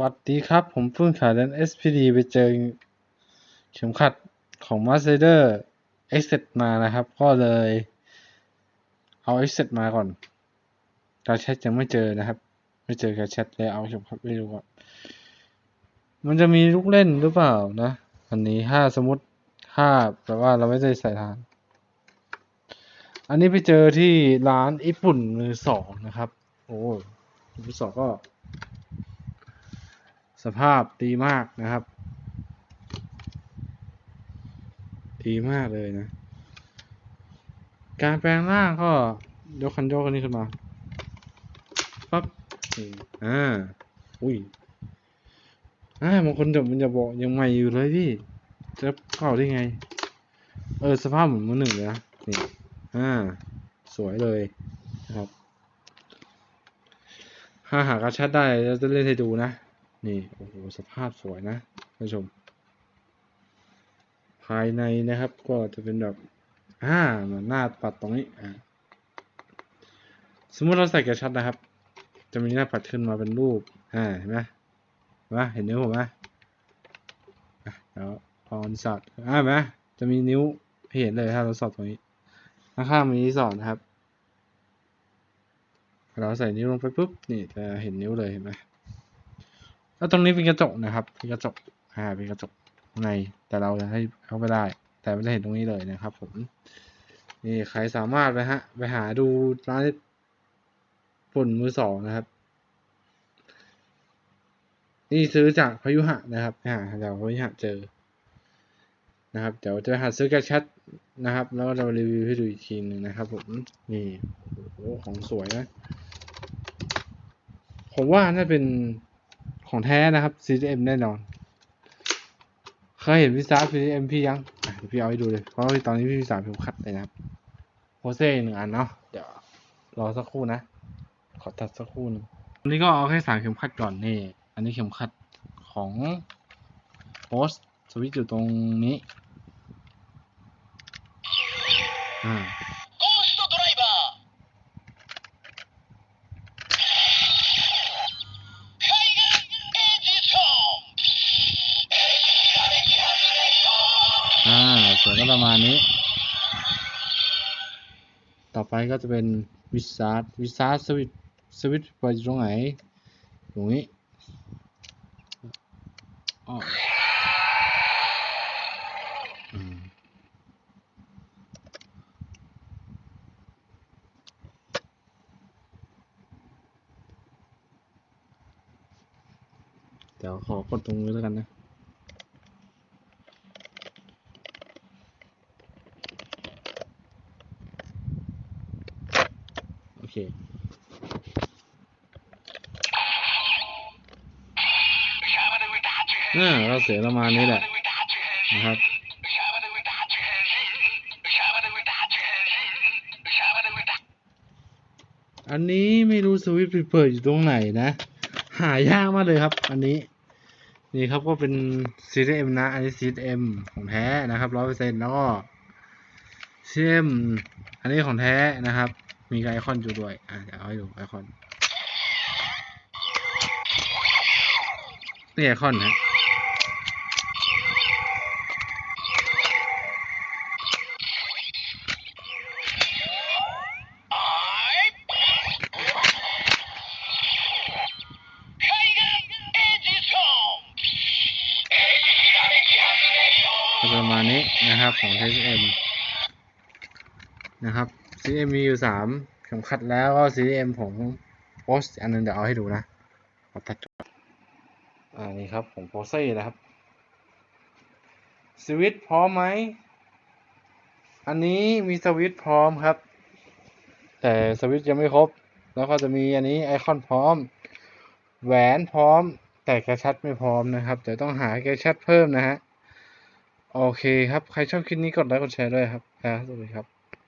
วัสดีครับ ผมเพิ่งขายเลน SPD ไปเจอเข็มขัดของ m a s t e r x มานะครับ ก็เลยเอา x มาก่อนกาแชทยังไม่เจอนะครับ ไม่เจอกาแชทเลยเอาเข็มขัดไปดูก่อน มันจะมีลูกเล่นหรือเปล่านะ อันนี้ถ้าสมมติถ้าแบบว่าเราไม่ได้ใส่ทาน อันนี้ไปเจอที่ร้านญี่ปุ่นมือสองนะครับ โอ้ยมือสองก็ สภาพดีมากนะครับ ดีมากเลยนะ การแปลงร่างก็ยกคันโยกคันนี้ขึ้นมาปั๊บนี่อ่าอุ้ยอ่าบางคนจะมันจะบอกยังใหม่อยู่เลยพี่จะเก่าได้ไง เออสภาพเหมือนมือหนึ่งเลยนะนี่อ่า สวยเลยนะครับถ้าหากระชัดได้เราจะเล่นให้ดูนะ นี่โอ้โหสภาพสวยนะท่านผู้ชม ภายในนะครับก็จะเป็นแบบอ่าหมือนหน้าปัดตรงนี้อ่าสมมติเราใส่กระชัดนะครับ จะมีหน้าปัดขึ้นมาเป็นรูปอ่าเห็นไหมเห็นไหมเห็นนิ้วผมไหมอะเดี๋ยวพอนสอดอ่าเห็นไหมจะมีนิ้วเห็นเลยถ้าเราสอดตรงนี้ข้างๆมีสอดนะครับเราใส่นิ้วลงไปปุ๊บนี่จะเห็นนิ้วเลยเห็นไหม แล้วตรงนี้เป็นกระจกนะครับเป็นกระจกอ่าเป็นกระจกในแต่เราจะให้เข้าไปได้ แต่ไม่ได้เห็นตรงนี้เลยนะครับ ผมนี่ใครสามารถไปฮะ ไปหาดูร้านฝุ่นมือสองนะครับ นี่ซื้อจากพยุหะนะครับไปหาจากพยุหะเจอ นะครับเดี๋ยวจะหาซื้อกระชัดนะครับ แล้วเรารีวิวให้ดูอีกทีหนึ่งนะครับ ผมนี่โอ้ของสวยนะ ผมว่าน่าเป็น ของแท้นะครับ CDM แน่นอน เคยเห็นวิซา CDM พี่ยังเดี๋ยวพี่เอาให้ดูเลย เพราะตอนนี้พี่วิซาผมขัดเลยนะครับโพเซ่หนึ่งอันเนาะ เดี๋ยวรอสักครู่นะ ขอตัดสักครู่นึงอันนี้ก็เอาแค่สามเข็มขัดก่อนนี่ อันนี้เข็มขัดของโพสสวิตช์อยู่ตรงนี้ อ่า ประมาณนี้ ต่อไปก็จะเป็นวิสาร์ดวิสาร์ดสวิตสวิตไปตรงไหน ตรงนี้อ้ออืมเดี๋ยวขอกดตรงนี้แล้วกันนะ เคอ่าเราเสียประมาณนี้แหละนะครับอันนี้ไม่รู้สวิตช์เปิดอยู่ตรงไหนนะ หายากมากเลยครับ อันนี้ นี่ครับก็เป็น CDM นะ อันนี้ CDM ของแท้นะครับร้อยเปอร์เซ็นต์แล้วก็ CDM อันนี้ของแท้นะครับ มีไอคอนอยู่ด้วย อะเดี๋ยวเอาให้ดูไอคอนนี่ไอคอนนะประมาณนี้นะครับของ TSM นะครับ CDM มีอยู่สามเข็มขัดแล้วก็ CDM ของ Post อันนึงเดี๋ยวเอาให้ดูนะขอตัดจบอ่านี่ครับของ p o s e นะครับสวิตช์พร้อมไหม อันนี้มีสวิตช์พร้อมครับ แต่สวิตช์ยังไม่ครบ แล้วก็จะมีอันนี้ไอคอนพร้อม แหวนพร้อม แต่กระชัดไม่พร้อมนะครับเดี๋ยวต้องหากระชัดเพิ่มนะฮะ โอเคครับ ใครชอบคลิปนี้กดไลค์กดแชร์ด้วยครับครับสวัสดีครับ